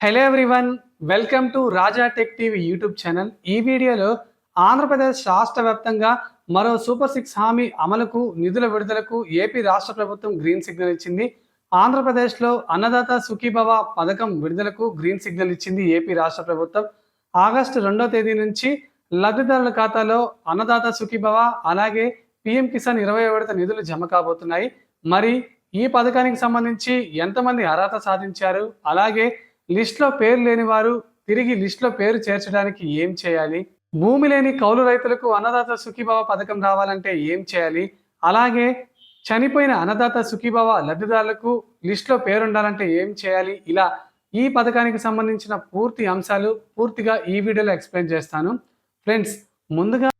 Hello everyone welcome to Raja tech TV YouTube channel ఈ వీడియోలో ఆంధ్రప్రదేశ్ రాష్ట్ర వ్యాప్తంగా మరో సూపర్ సిక్స్ హామీ అమలుకు నిధుల విడుదలకు ఏపీ రాష్ట్ర ప్రభుత్వం గ్రీన్ సిగ్నల్ ఇచ్చింది. ఆంధ్రప్రదేశ్లో అన్నదాత సుఖీభవ పథకం విడుదలకు గ్రీన్ సిగ్నల్ ఇచ్చింది ఏపీ రాష్ట్ర ప్రభుత్వం. ఆగస్టు రెండో తేదీ నుంచి లబ్ధిదారుల ఖాతాలో అన్నదాత సుఖీభవ అలాగే పిఎం కిసాన్ ఇరవై విడత నిధులు జమ కాబోతున్నాయి. మరి ఈ పథకానికి సంబంధించి ఎంతమంది అర్హత సాధించారు? అలాగే లిస్ట్లో పేరు లేని వారు తిరిగి లిస్ట్లో పేరు చేర్చడానికి ఏం చేయాలి? భూమి లేని కౌలు రైతులకు అన్నదాత సుఖీభావ పథకం రావాలంటే ఏం చేయాలి? అలాగే చనిపోయిన అన్నదాత సుఖీభావ లబ్ధిదారులకు లిస్ట్లో పేరుండాలంటే ఏం చేయాలి? ఇలా ఈ పథకానికి సంబంధించిన పూర్తి అంశాలు పూర్తిగా ఈ వీడియోలో ఎక్స్ప్లెయిన్ చేస్తాను. ఫ్రెండ్స్ ముందుగా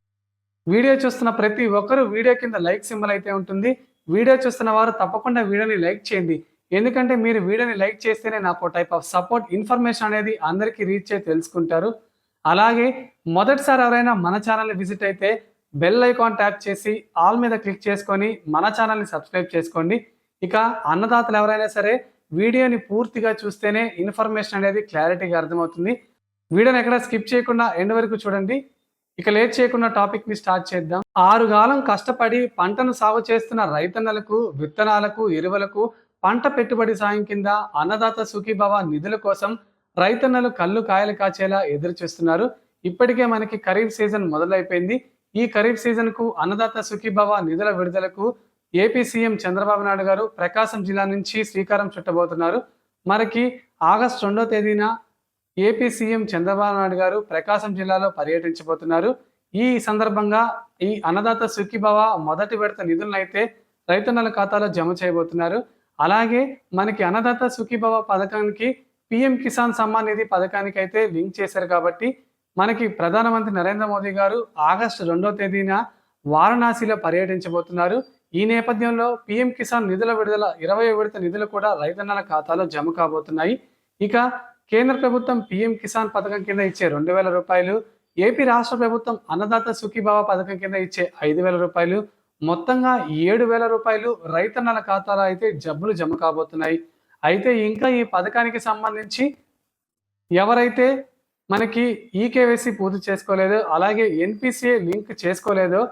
వీడియో చూస్తున్న ప్రతి ఒక్కరూ వీడియో కింద లైక్ సింబల్ అయితే ఉంటుంది. వీడియో చూస్తున్న వారు తప్పకుండా వీడియోని లైక్ చేయండి. ఎందుకంటే మీరు వీడియోని లైక్ చేస్తేనే నాకు టైప్ ఆఫ్ సపోర్ట్ ఇన్ఫర్మేషన్ అనేది అందరికీ రీచ్ అయ్యి తెలుసుకుంటారు. అలాగే మొదటిసారి ఎవరైనా మన ఛానల్ని విజిట్ అయితే బెల్ ఐకాన్ ట్యాప్ చేసి ఆల్ మీద క్లిక్ చేసుకొని మన ఛానల్ని సబ్స్క్రైబ్ చేసుకోండి. ఇక అన్నదాతలు ఎవరైనా సరే వీడియోని పూర్తిగా చూస్తేనే ఇన్ఫర్మేషన్ అనేది క్లారిటీగా అర్థమవుతుంది. వీడియోని ఎక్కడ స్కిప్ చేయకుండా ఎండ్ వరకు చూడండి. ఇక లేట్ చేయకుండా టాపిక్ని స్టార్ట్ చేద్దాం. ఆరుగాలం కష్టపడి పంటను సాగు చేస్తున్న రైతన్నలకు విత్తనాలకు ఎరువులకు పంట పెట్టుబడి సాయం కింద అన్నదాత సుఖీభవ నిధుల కోసం రైతన్నలు కళ్ళు కాయలు కాచేలా ఎదురు చూస్తున్నారు. ఇప్పటికే మనకి ఖరీఫ్ సీజన్ మొదలైపోయింది. ఈ ఖరీఫ్ సీజన్కు అన్నదాత సుఖీభవ నిధుల విడుదలకు ఏపీ సీఎం చంద్రబాబు నాయుడు గారు ప్రకాశం జిల్లా నుంచి శ్రీకారం చుట్టబోతున్నారు. మనకి ఆగస్టు రెండో తేదీన ఏపీ సీఎం చంద్రబాబు నాయుడు గారు ప్రకాశం జిల్లాలో పర్యటించబోతున్నారు. ఈ సందర్భంగా ఈ అన్నదాత సుఖీభవ మొదటి విడత నిధులను అయితే రైతన్నల ఖాతాలో జమ చేయబోతున్నారు. అలాగే మనకి అన్నదాత సుఖీభవ పథకానికి పిఎం కిసాన్ సమ్మాన్ నిధి పథకానికి అయితే లింక్ చేశారు కాబట్టి మనకి ప్రధానమంత్రి నరేంద్ర మోదీ గారు ఆగస్టు రెండో తేదీన వారణాసిలో పర్యటించబోతున్నారు. ఈ నేపథ్యంలో పిఎం కిసాన్ నిధుల విడుదల ఇరవై విడత నిధులు కూడా రైతన్నల ఖాతాలో జమ కాబోతున్నాయి. ఇక కేంద్ర ప్రభుత్వం పిఎం కిసాన్ పథకం కింద ఇచ్చే రెండు వేల రూపాయలు ఏపీ రాష్ట్ర ప్రభుత్వం అన్నదాత సుఖీభావ పథకం కింద ఇచ్చే ఐదు వేల రూపాయలు మొత్తంగా ఏడు వేల రూపాయలు రైతన్నల ఖాతాలో అయితే జబ్బులు జమ కాబోతున్నాయి. అయితే ఇంకా ఈ పథకానికి సంబంధించి ఎవరైతే మనకి ఈకేవైసీ పూర్తి చేసుకోలేదో అలాగే ఎన్పిసిఏ లింక్ చేసుకోలేదో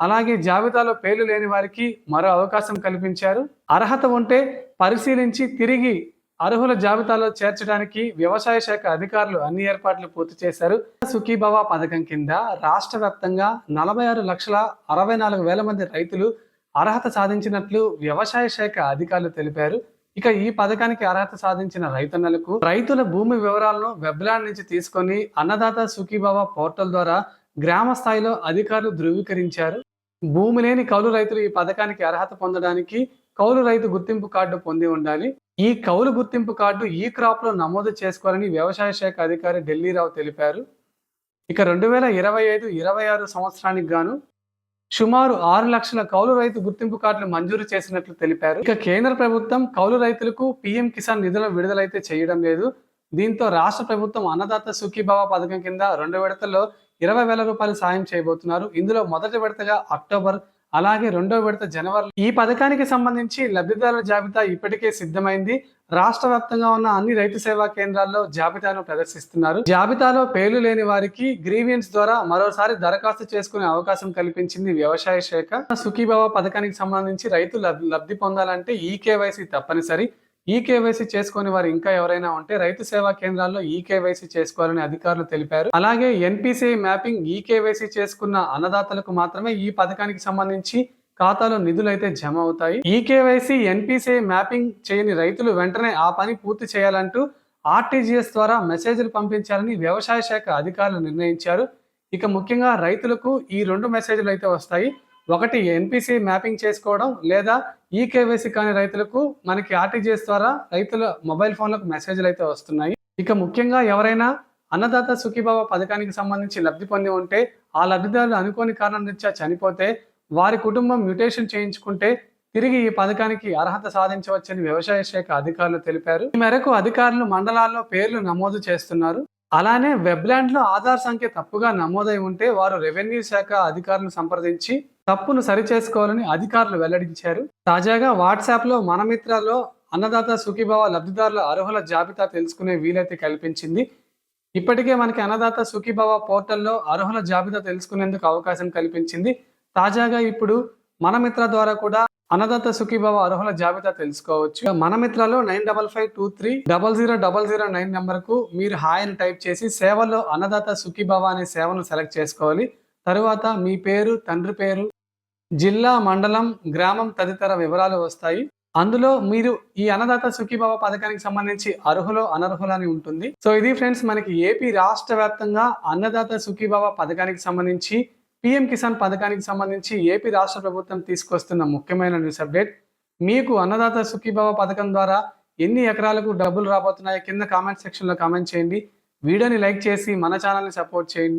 అలాగే జాబితాలో పేర్లు లేని వారికి మరో అవకాశం కల్పించారు. అర్హత ఉంటే పరిశీలించి తిరిగి అర్హుల జాబితాలో చేర్చడానికి వ్యవసాయ శాఖ అధికారులు అన్ని ఏర్పాట్లు పూర్తి చేశారు. సుఖీభవ పథకం కింద రాష్ట్ర వ్యాప్తంగా నలభై ఆరు లక్షల అరవై నాలుగు వేల మంది రైతులు అర్హత సాధించినట్లు వ్యవసాయ శాఖ అధికారులు తెలిపారు. ఇక ఈ పథకానికి అర్హత సాధించిన రైతన్నలకు రైతుల భూమి వివరాలను వెబ్లాండ్ నుంచి తీసుకొని అన్నదాత సుఖీభవ పోర్టల్ ద్వారా గ్రామ స్థాయిలో అధికారులు ధృవీకరించారు. భూమి లేని కౌలు రైతులు ఈ పథకానికి అర్హత పొందడానికి కౌలు రైతు గుర్తింపు కార్డు పొంది ఉండాలి. ఈ కౌలు గుర్తింపు కార్డు ఈ క్రాప్లో నమోదు చేసుకోవాలని వ్యవసాయ శాఖ అధికారి ఢిల్లీరావు తెలిపారు. ఇక రెండు వేల ఇరవై ఐదు ఇరవై ఆరు సంవత్సరానికి గాను సుమారు ఆరు లక్షల కౌలు రైతు గుర్తింపు కార్డులు మంజూరు చేసినట్లు తెలిపారు. ఇక కేంద్ర ప్రభుత్వం కౌలు రైతులకు పీఎం కిసాన్ నిధులను విడుదలైతే చేయడం లేదు. దీంతో రాష్ట్ర ప్రభుత్వం అన్నదాత సుఖీభావ పథకం కింద రెండు విడతల్లో ఇరవై వేల రూపాయలు సాయం చేయబోతున్నారు. ఇందులో మొదటి విడతగా అక్టోబర్ అలాగే రెండో విడత జనవరి ఈ పథకానికి సంబంధించి లబ్ధిదారుల జాబితా ఇప్పటికే సిద్ధమైంది. రాష్ట్ర వ్యాప్తంగా ఉన్న అన్ని రైతు సేవా కేంద్రాల్లో జాబితాను ప్రదర్శిస్తున్నారు. జాబితాలో పేర్లు లేని వారికి గ్రీవియన్స్ ద్వారా మరోసారి దరఖాస్తు చేసుకునే అవకాశం కల్పించింది వ్యవసాయ శాఖ. సుఖీభావ పథకానికి సంబంధించి రైతు లబ్- లబ్ధి పొందాలంటే ఈ కేవైసీ తప్పనిసరి. ఈ కేవైసీ చేసుకుని వారు ఇంకా ఎవరైనా ఉంటే రైతు సేవా కేంద్రాల్లో ఈ కేవైసీ చేసుకోవాలని అధికారులు తెలిపారు. అలాగే ఎన్పిసిఐ మ్యాపింగ్ ఈ కేవైసీ చేసుకున్న అన్నదాతలకు మాత్రమే ఈ పథకానికి సంబంధించి ఖాతాలో నిధులు అయితే జమ అవుతాయి. ఈ కేవైసీ ఎన్పిసిఐ మ్యాపింగ్ చేయని రైతులు వెంటనే ఆ పని పూర్తి చేయాలంటూ ఆర్టీజీఎస్ ద్వారా మెసేజ్లు పంపించాలని వ్యవసాయ శాఖ అధికారులు నిర్ణయించారు. ఇక ముఖ్యంగా రైతులకు ఈ రెండు మెసేజ్లు అయితే వస్తాయి. ఒకటి ఎన్పిసి మ్యాపింగ్ చేసుకోవడం లేదా ఈ కేవైసీ కాని రైతులకు మనకి ఆర్టీజీఎస్ ద్వారా రైతుల మొబైల్ ఫోన్లకు మెసేజ్లు అయితే వస్తున్నాయి. ఇక ముఖ్యంగా ఎవరైనా అన్నదాత సుఖీభావ పథకానికి సంబంధించి లబ్ధి పొంది ఉంటే ఆ లబ్ధిదారులు అనుకోని కారణం రీత్యా చనిపోతే వారి కుటుంబం మ్యూటేషన్ చేయించుకుంటే తిరిగి ఈ పథకానికి అర్హత సాధించవచ్చని వ్యవసాయ శాఖ అధికారులు తెలిపారు. ఈ మేరకు అధికారులు మండలాల్లో పేర్లు నమోదు చేస్తున్నారు. అలానే వెబ్లాండ్లో ఆధార్ సంఖ్య తప్పుగా నమోదై ఉంటే వారు రెవెన్యూ శాఖ అధికారులను సంప్రదించి తప్పును సరిచేసుకోవాలని అధికారులు వెల్లడించారు. తాజాగా వాట్సాప్లో మన మిత్రాల్లో అన్నదాత సుఖీభావ లబ్ధిదారుల అర్హుల జాబితా తెలుసుకునే వీలైతే కల్పించింది. ఇప్పటికే మనకి అన్నదాత సుఖీభావ పోర్టల్లో అర్హుల జాబితా తెలుసుకునేందుకు అవకాశం కల్పించింది. తాజాగా ఇప్పుడు మన మిత్ర ద్వారా కూడా అన్నదాత సుఖీభావ అర్హుల జాబితా తెలుసుకోవచ్చు. మన మిత్రలో nine double five two three double zero double zero nine నెంబర్కు మీరు హాయ్ అని టైప్ చేసి సేవలో అన్నదాత సుఖీభావ అనే సేవను సెలెక్ట్ చేసుకోవాలి. తరువాత మీ పేరు తండ్రి పేరు జిల్లా మండలం గ్రామం తదితర వివరాలు వస్తాయి. అందులో మీరు ఈ అన్నదాత సుఖీభావ పథకానికి సంబంధించి అర్హులు అనర్హులు అని ఉంటుంది. సో ఇది ఫ్రెండ్స్ మనకి ఏపీ రాష్ట్ర వ్యాప్తంగా అన్నదాత సుఖీభావ పథకానికి సంబంధించి పిఎం కిసాన్ పథకానికి సంబంధించి ఏపీ రాష్ట్ర ప్రభుత్వం తీసుకొస్తున్న ముఖ్యమైన న్యూస్ అప్డేట్. మీకు అన్నదాత సుఖీభావ పథకం ద్వారా ఎన్ని ఎకరాలకు డబ్బులు రాబోతున్నాయో కింద కామెంట్ సెక్షన్లో కామెంట్ చేయండి. వీడియోని లైక్ చేసి మన ఛానల్ని సపోర్ట్ చేయండి.